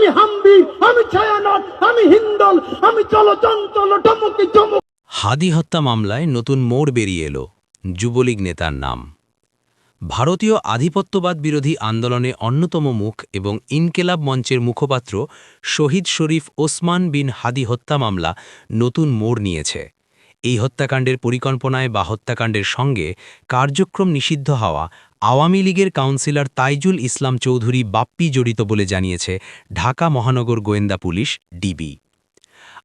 আমি হাম্বি, আমি ছায়ানট, আমি হিন্দল, আমি চলো চঞ্চল টমকি চমক। হাদি হত্যা মামলায় নতুন মোড় বেরিয়ে এলো যুবলীগ নেতার নাম। ভারতীয় আধিপত্যবাদ বিরোধী আন্দোলনে অন্যতম মুখ এবং ইনকেলাব মঞ্চের মুখপাত্র শহীদ শরীফ ওসমান বিন হাদি হত্যা মামলা নতুন মোড় নিয়েছে। এই হত্যাকাণ্ডের পরিকল্পনায় বা হত্যাকাণ্ডের সঙ্গে কার্যক্রম নিষিদ্ধ হওয়া আওয়ামী লীগের কাউন্সিলর তাইজুল ইসলাম চৌধুরী বাপ্পি জড়িত বলে জানিয়েছে ঢাকা মহানগর গোয়েন্দা পুলিশ, ডিবি।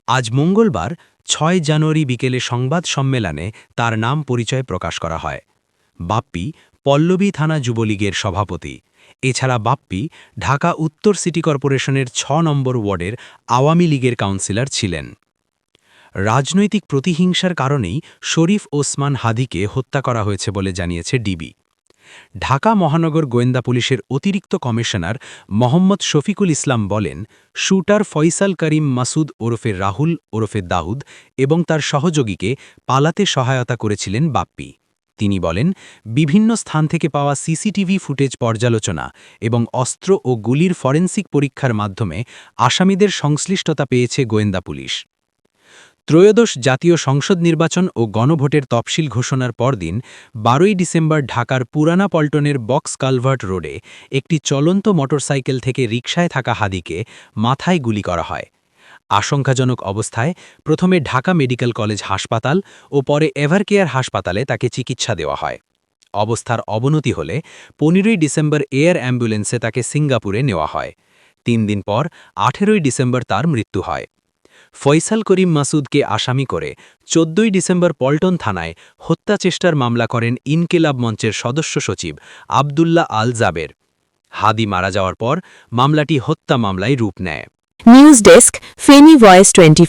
আজ মঙ্গলবার, ছয় জানুয়ারি বিকেলে সংবাদ সম্মেলনে তার নাম পরিচয় প্রকাশ করা হয়। বাপ্পি পল্লবী থানা যুবলীগের সভাপতি। এছাড়া বাপ্পি ঢাকা উত্তর সিটি কর্পোরেশনের ছ নম্বর ওয়ার্ডের আওয়ামী লীগের কাউন্সিলর ছিলেন। রাজনৈতিক প্রতিহিংসার কারণেই শরীফ ওসমান হাদিকে হত্যা করা হয়েছে বলে জানিয়েছে ডিবি। ঢাকা মহানগর গোয়েন্দা পুলিশের অতিরিক্ত কমিশনার মোহাম্মদ শফিকুল ইসলাম বলেন, শুটার ফয়সাল করিম মাসুদ ওরফে রাহুল ওরফে দাউদ এবং তার সহযোগীকে পালাতে সহায়তা করেছিলেন বাপ্পি। তিনি বলেন, বিভিন্ন স্থান থেকে পাওয়া সিসিটিভি ফুটেজ পর্যালোচনা এবং অস্ত্র ও গুলির ফরেন্সিক পরীক্ষার মাধ্যমে আসামিদের সংশ্লিষ্টতা পেয়েছে গোয়েন্দা পুলিশ। ত্রয়োদশ জাতীয় সংসদ নির্বাচন ও গণভোটের তফসিল ঘোষণার পরদিন, বারোই ডিসেম্বর ঢাকার পুরানা পল্টনের বক্স কালভার্ট রোডে একটি চলন্ত মোটরসাইকেল থেকে রিকশায় থাকা হাদিকে মাথায় গুলি করা হয়। আশঙ্কাজনক অবস্থায় প্রথমে ঢাকা মেডিকেল কলেজ হাসপাতাল ও পরে এভারকেয়ার হাসপাতালে তাকে চিকিৎসা দেওয়া হয়। অবস্থার অবনতি হলে পনেরোই ডিসেম্বর এয়ার অ্যাম্বুলেন্সে তাকে সিঙ্গাপুরে নেওয়া হয়। তিন দিন পর আঠেরোই ডিসেম্বর তার মৃত্যু হয়। ফয়সাল করিম মাসুদকে আসামি করে চোদ্দই ডিসেম্বর পল্টন থানায় হত্যা চেষ্টার মামলা করেন ইনকেলাব মঞ্চের সদস্য সচিব আবদুল্লাহ আল জাবের। হাদি মারা যাওয়ার পর মামলাটি হত্যা মামলায় রূপ নেয়। News desk Feni voice twenty